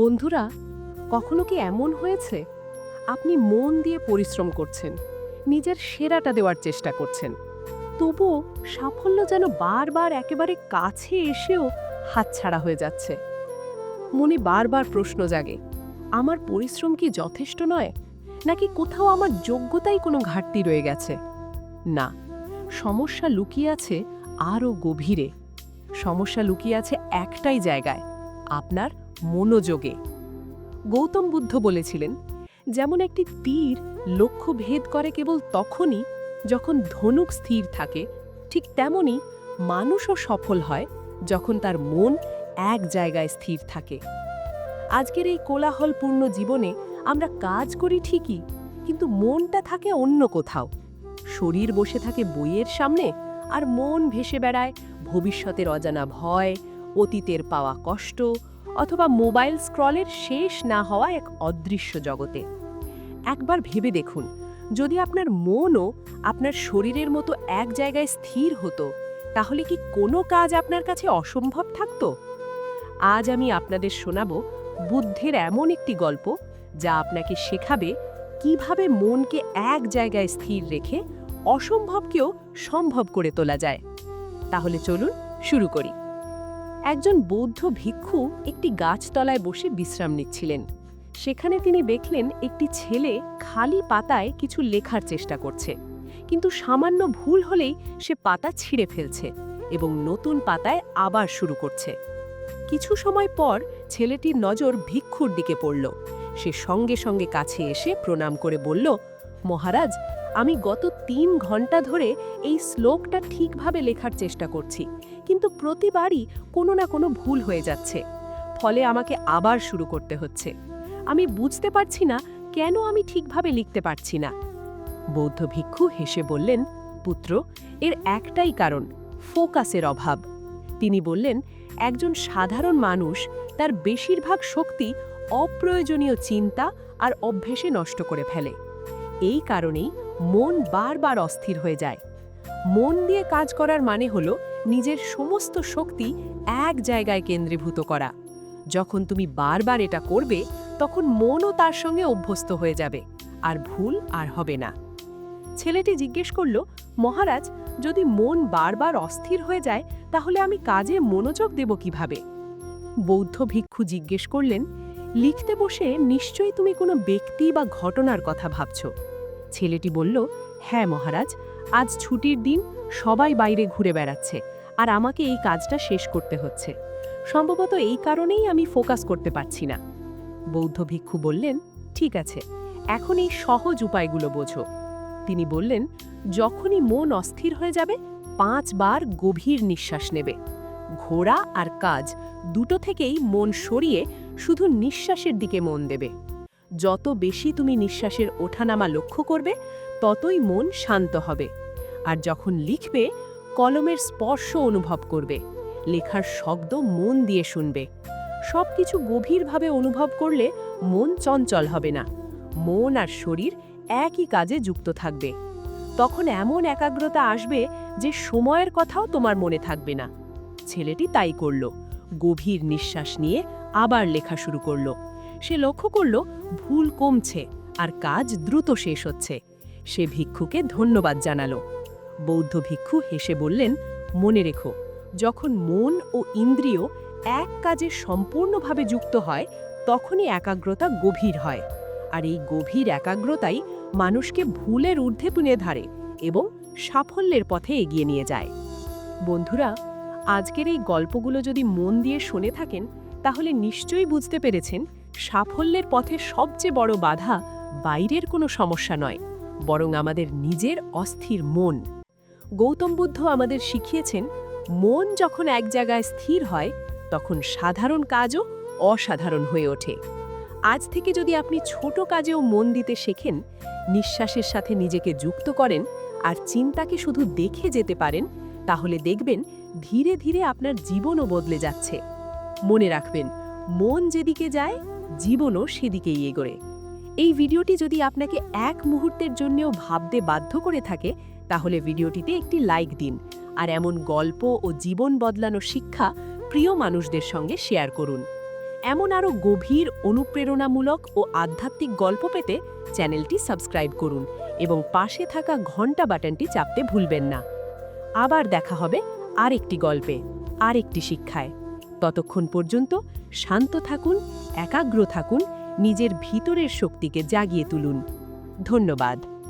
বন্ধুরা, কখনো কি এমন হয়েছে? আপনি মন দিয়ে পরিশ্রম করছেন, নিজের সেরাটা দেওয়ার চেষ্টা করছেন। তবুও সাফল্য যেন বারবার একেবারে কাছে এসেও হাতছাড়া হয়ে যাচ্ছে। মনে বারবার প্রশ্ন জাগে, আমার পরিশ্রম কি যথেষ্ট নয়? নাকি কোথাও আমার যোগ্যতাই কোনো ঘাটতি রয়ে গেছে? না, সমস্যা লুকিয়ে আছে আরও গভীরে। সমস্যা লুকিয়ে আছে একটাই জায়গায়, আপনার মনোযোগে। গৌতম বুদ্ধ বলেছিলেন, যেমন একটি তীর লক্ষ্য ভেদ করে কেবল তখনই যখন ধনুক স্থির থাকে, ঠিক তেমনি মানুষও সফল হয় যখন তার মন এক জায়গায় স্থির থাকে। আজকের এই কোলাহলপূর্ণ জীবনে আমরা কাজ করি ঠিকই, কিন্তু মনটা থাকে অন্য কোথাও। শরীর বসে থাকে বইয়ের সামনে আর মন ভেসে বেড়ায় ভবিষ্যতের অজানা ভয়, অতীতের পাওয়া কষ্ট অথবা মোবাইল স্ক্রলের শেষ না হওয়া এক অদৃশ্য জগতে। একবার ভেবে দেখুন, যদি আপনার মনও আপনার শরীরের মতো এক জায়গায় স্থির হতো, তাহলে কি কোনো কাজ আপনার কাছে অসম্ভব থাকতো? আজ আমি আপনাদের শোনাব বুদ্ধের এমন একটি গল্প যা আপনাকে শেখাবে কীভাবে মনকে এক জায়গায় স্থির রেখে অসম্ভবকেও সম্ভব করে তোলা যায়। তাহলে চলুন শুরু করি। একজন বৌদ্ধ ভিক্ষু একটি গাছতলায় বসে বিশ্রাম নিচ্ছিলেন। সেখানে তিনি দেখলেন একটি ছেলে খালি পাতায় কিছু লেখার চেষ্টা করছে। কিন্তু সামান্য ভুল হলেই সে পাতা ছিঁড়ে ফেলছে এবং নতুন পাতায় আবার শুরু করছে। কিছু সময় পর ছেলেটির নজর ভিক্ষুর দিকে পড়ল। সে সঙ্গে সঙ্গে কাছে এসে প্রণাম করে বলল, মহারাজ, আমি গত তিন ঘণ্টা ধরে এই শ্লোকটা ঠিকভাবে লেখার চেষ্টা করছি। কিন্তু প্রতিবারই কোনো না কোনো ভুল হয়ে যাচ্ছে। ফলে আমাকে আবার শুরু করতে হচ্ছে। আমি বুঝতে পারছি না কেন আমি ঠিকভাবে লিখতে পারছি না। বৌদ্ধ ভিক্ষু হেসে বললেন, পুত্র, এর একটাই কারণ, ফোকাসের অভাব। তিনি বললেন, একজন সাধারণ মানুষ, তার বেশিরভাগ শক্তি অপ্রয়োজনীয় চিন্তা আর অভ্যেসে নষ্ট করে ফেলে। এই কারণেই মন বারবার অস্থির হয়ে যায়। মন দিয়ে কাজ করার মানে হল নিজের সমস্ত শক্তি এক জায়গায় কেন্দ্রীভূত করা। যখন তুমি বারবার এটা করবে, তখন মনও তার সঙ্গে অভ্যস্ত হয়ে যাবে, আর ভুল আর হবে না। ছেলেটি জিজ্ঞেস করল, মহারাজ, যদি মন বারবার অস্থির হয়ে যায়, তাহলে আমি কাজে মনোযোগ দেব কীভাবে? বৌদ্ধ ভিক্ষু জিজ্ঞেস করলেন, লিখতে বসে নিশ্চয়ই তুমি কোনো ব্যক্তি বা ঘটনার কথা ভাবছ? ছেলেটি বলল হ্যাঁ মহারাজ আজ ছুটির দিন সবাই বাইরে ঘুরে বেড়াচ্ছে আর আমাকে এই কাজটা শেষ করতে হচ্ছে। সম্ভবত এই কারণেই আমি ফোকাস করতে পারছি না। বৌদ্ধ ভিক্ষু বললেন, ঠিক আছে, এখন এই সহজ উপায়গুলো বোঝো। তিনি বললেন, যখনই মন অস্থির হয়ে যাবে পাঁচবার গভীর নিঃশ্বাস নেবে। ঘোড়া আর কাজ দুটো থেকেই মন সরিয়ে শুধু নিঃশ্বাসের দিকে মন দেবে। যত বেশি তুমি নিঃশ্বাসের ওঠানামা লক্ষ্য করবে, ততই মন শান্ত হবে। আর যখন লিখবে, কলমের স্পর্শ অনুভব করবে। লেখার শব্দ মন দিয়ে শুনবে। সব কিছু গভীরভাবে অনুভব করলে মন চঞ্চল হবে না। মন আর শরীর একই কাজে যুক্ত থাকবে। তখন এমন একাগ্রতা আসবে যে সময়ের কথাও তোমার মনে থাকবে না। ছেলেটি তাই করল। গভীর নিঃশ্বাস নিয়ে আবার লেখা শুরু করল। সে লক্ষ্য করল ভুল কমছে আর কাজ দ্রুত শেষ হচ্ছে। সে ভিক্ষুকে ধন্যবাদ জানালো। বৌদ্ধ ভিক্ষু হেসে বললেন, মনে রেখো, যখন মন ও ইন্দ্রিয় এক কাজে সম্পূর্ণভাবে যুক্ত হয়, তখনই একাগ্রতা গভীর হয়। আর এই গভীর একাগ্রতাই মানুষকে ভুলের ঊর্ধ্বে পুনে ধারে এবং সাফল্যের পথে এগিয়ে নিয়ে যায়। বন্ধুরা, আজকের এই গল্পগুলো যদি মন দিয়ে শুনে থাকেন, তাহলে নিশ্চয়ই বুঝতে পেরেছেন সাফল্যের পথে সবচেয়ে বড় বাধা বাইরের কোনো সমস্যা নয়, বরং আমাদের নিজের অস্থির মন। গৌতম বুদ্ধ আমাদের শিখিয়েছেন, মন যখন এক জায়গায় স্থির হয়, তখন সাধারণ কাজও অসাধারণ হয়ে ওঠে। আজ থেকে যদি আপনি ছোট কাজেও মন দিতে শেখেন, নিঃশ্বাসের সাথে নিজেকে যুক্ত করেন আর চিন্তাকে শুধু দেখে যেতে পারেন, তাহলে দেখবেন ধীরে ধীরে আপনার জীবনও বদলে যাচ্ছে। মনে রাখবেন মন যেদিকে যায়, জীবনও সেদিকেই এগোরে। এই ভিডিওটি যদি আপনাকে এক মুহূর্তের জন্যও ভাবতে বাধ্য করে থাকে, তাহলে ভিডিওটিতে একটি লাইক দিন আর এমন গল্প ও জীবন বদলানো শিক্ষা প্রিয় মানুষদের সঙ্গে শেয়ার করুন। এমন আরও গভীর, অনুপ্রেরণামূলক ও আধ্যাত্মিক গল্প পেতে চ্যানেলটি সাবস্ক্রাইব করুন এবং পাশে থাকা ঘণ্টা বাটনটি চাপতে ভুলবেন না। আবার দেখা হবে আরেকটি গল্পে, আরেকটি শিক্ষায়। ততক্ষণ পর্যন্ত শান্ত থাকুন একাগ্র থাকুন নিজের ভিতরের শক্তিকে জাগিয়ে তুলুন। ধন্যবাদ।